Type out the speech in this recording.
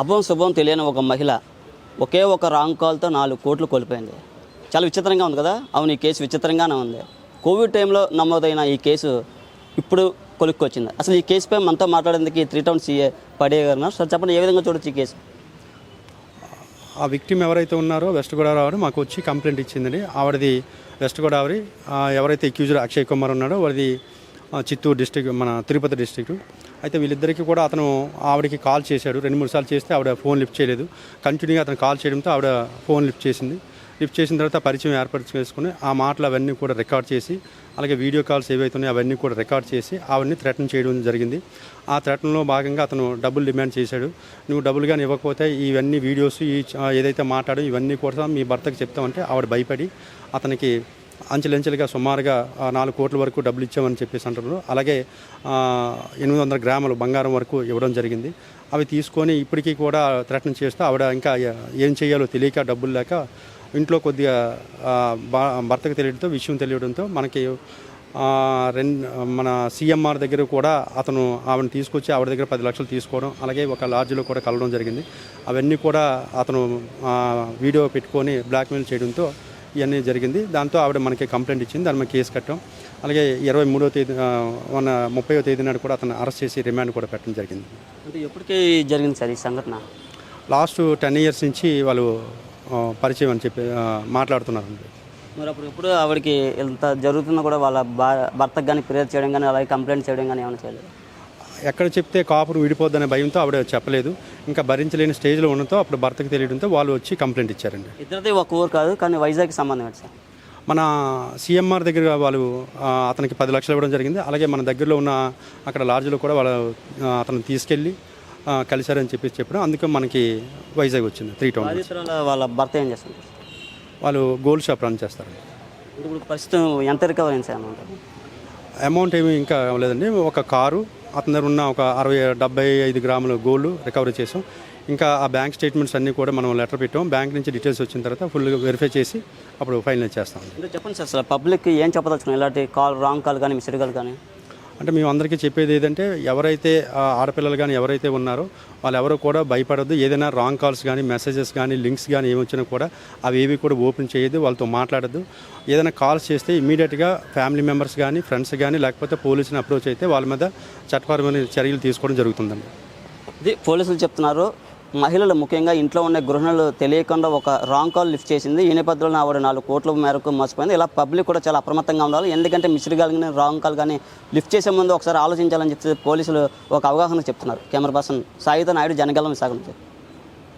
అభం శుభం తెలియని ఒక మహిళ ఒకే ఒక రాంగ్ కాల్తో నాలుగు కోట్లు కోల్పోయింది. చాలా విచిత్రంగా ఉంది కదా? అవును ఈ కేసు విచిత్రంగానే ఉంది. కోవిడ్ టైంలో నమోదైన ఈ కేసు ఇప్పుడు కొలుక్కొచ్చింది. అసలు ఈ కేసుపై మనతో మాట్లాడేందుకు ఈ త్రీ టౌన్ సీఏ పడే గారు సార్ చెప్పండి ఏ విధంగా చూడొచ్చు ఈ కేసు? ఆ విక్టిమ్ ఎవరైతే ఉన్నారో వెస్ట్ గోదావరి మాకు వచ్చి కంప్లైంట్ ఇచ్చిందండి. ఆవిడది వెస్ట్ గోదావరి. ఎవరైతే అక్యూజర్ అక్షయ్ కుమార్ ఉన్నాడో వాడిది చిత్తూరు డిస్టిక్ మన తిరుపతి డిస్టిక్ అయితే వీళ్ళిద్దరికీ కూడా అతను ఆవిడకి కాల్ చేశాడు. రెండు మూడు సార్లు చేస్తే ఆవిడ ఫోన్ లిఫ్ట్ చేయలేదు. కంటిన్యూగా అతను కాల్ చేయడంతో ఆవిడ ఫోన్ లిఫ్ట్ చేసింది. లిఫ్ట్ చేసిన తర్వాత పరిచయం ఏర్పాటు చేసుకుని ఆ మాటలు అవన్నీ కూడా రికార్డ్ చేసి అలాగే వీడియో కాల్స్ ఏవైతున్నాయో అవన్నీ కూడా రికార్డ్ చేసి అవన్నీ థ్రెటన్ చేయడం జరిగింది. ఆ థ్రెటన్లో భాగంగా అతను డబ్బులు డిమాండ్ చేశాడు. నువ్వు డబ్బులు కానీ ఇవ్వకపోతే ఇవన్నీ వీడియోస్ ఈ ఏదైతే మాట్లాడో ఇవన్నీ కూడా మీ భర్తకి చెప్తామంటే ఆవిడ భయపడి అతనికి అంచెలంచెలుగా సుమారుగా నాలుగు కోట్ల వరకు డబ్బులు ఇచ్చామని చెప్పేసి అంటున్నారు. అలాగే ఎనిమిది వందల గ్రాములు బంగారం వరకు ఇవ్వడం జరిగింది. అవి తీసుకొని ఇప్పటికీ కూడా థ్రెటన్ చేస్తూ ఆవిడ ఇంకా ఏం చేయాలో తెలియక డబ్బులు లేక ఇంట్లో కొద్దిగా భర్తకు తెలియడంతో విషయం తెలియడంతో మనకి రెండు మన సీఎంఆర్ దగ్గర కూడా అతను ఆవిడని తీసుకొచ్చి ఆవిడ దగ్గర పది లక్షలు తీసుకోవడం అలాగే ఒక లాడ్జ్లో కూడా కలవడం జరిగింది. అవన్నీ కూడా అతను వీడియో పెట్టుకొని బ్లాక్మెయిల్ చేయడంతో ఇవన్నీ జరిగింది. దాంతో ఆవిడ మనకి కంప్లైంట్ ఇచ్చింది. దాని మీద కేసు కట్టాం అలాగే ఇరవై మూడో తేదీ మన ముప్పైవ తేదీ నాడు కూడా అతను అరెస్ట్ చేసి రిమాండ్ కూడా పెట్టడం జరిగింది. అంటే ఎప్పటికీ జరిగింది సార్ ఈ సంఘటన? లాస్ట్ టెన్ ఇయర్స్ నుంచి వాళ్ళు పరిచయం అని చెప్పి మాట్లాడుతున్నారండి. మరి అప్పుడు ఎప్పుడు ఆవిడకి ఇంత జరుగుతున్నా కూడా వాళ్ళ బా భర్తకు కానీ ఫిర్యాదు చేయడం కానీ అలాగే కంప్లైంట్ చేయడం కానీ ఏమైనా చేయలేదు? ఎక్కడ చెప్తే కాపురం విడిపోద్దనే భయంతో ఆవిడ చెప్పలేదు. ఇంకా భరించలేని స్టేజ్లో ఉండడంతో అప్పుడు భర్తకు తెలియడంతో వాళ్ళు వచ్చి కంప్లైంట్ ఇచ్చారండి. ఇద్దరిది ఒక ఊరు కాదు కానీ వైజాగ్కి సంబంధం ఏంటి సార్? మన సీఎంఆర్ దగ్గర వాళ్ళు అతనికి పది లక్షలు ఇవ్వడం జరిగింది. అలాగే మన దగ్గరలో ఉన్న అక్కడ లాడ్జ్లో కూడా వాళ్ళు అతను తీసుకెళ్ళి కలిశారని చెప్పి చెప్పడం అందుకే మనకి వైజాగ్ వచ్చింది త్రీ టౌన్ వాళ్ళ భర్త ఏం చేస్తుంది వాళ్ళు గోల్డ్ షాప్ రన్ చేస్తారు ఇప్పుడు ప్రస్తుతం ఎంత రికవర్ అయింది సార్ అమౌంట్? అమౌంట్ ఏమి ఇంకా లేదండి. ఒక కారు అతని దగ్గర ఉన్న ఒక అరవై డెబ్బై ఐదు గ్రాముల గోల్డ్ రికవరీ చేసాం. ఇంకా ఆ బ్యాంక్ స్టేట్మెంట్స్ అన్నీ కూడా మనం లెటర్ పెట్టాం. బ్యాంక్ నుంచి డీటెయిల్స్ వచ్చిన తర్వాత ఫుల్గా వెరిఫై చేసి అప్పుడు ఫైనల్ చేస్తాం. చెప్పండి సార్ అసలు ఏం చెప్పదలుచుకున్నాం ఇలాంటి కాల్ రాంగ్ కాల్ కానీ మిస్డ్ కాల్ కానీ? అంటే మేము అందరికీ చెప్పేది ఏదంటే ఎవరైతే ఆడపిల్లలు కానీ ఎవరైతే ఉన్నారో వాళ్ళు ఎవరు కూడా భయపడద్దు. ఏదైనా రాంగ్ కాల్స్ కానీ మెసేజెస్ కానీ లింక్స్ కానీ ఏమి వచ్చినా కూడా అవి ఏవి కూడా ఓపెన్ చేయొద్దు వాళ్ళతో మాట్లాడద్దు. ఏదైనా కాల్స్ చేస్తే ఇమీడియట్గా ఫ్యామిలీ మెంబర్స్ కానీ ఫ్రెండ్స్ కానీ లేకపోతే పోలీసుని అప్రోచ్ అయితే వాళ్ళ మీద చట్టపరమైన చర్యలు తీసుకోవడం జరుగుతుందండి. ఇది పోలీసులు చెప్తున్నారు. మహిళలు ముఖ్యంగా ఇంట్లో ఉండే గృహిణులు తెలియకుండా ఒక రాంగ్ కాల్ లిఫ్ట్ చేసింది. ఈ నేపథ్యంలో ఆవిడ నాలుగు కోట్ల మేరకు మోసపోయింది. ఇలా పబ్లిక్ కూడా చాలా అప్రమత్తంగా ఉండాలి. ఎందుకంటే మిస్డ్ కాల్ కానీ రాంగ్ కాల్ కానీ లిఫ్ట్ చేసే ముందు ఒకసారి ఆలోచించాలని చెప్పి పోలీసులు ఒక అవగాహన చెప్తున్నారు. కెమెరా పర్సన్ సాయిత నాయుడు జనగలం విశాఖ నుంచి.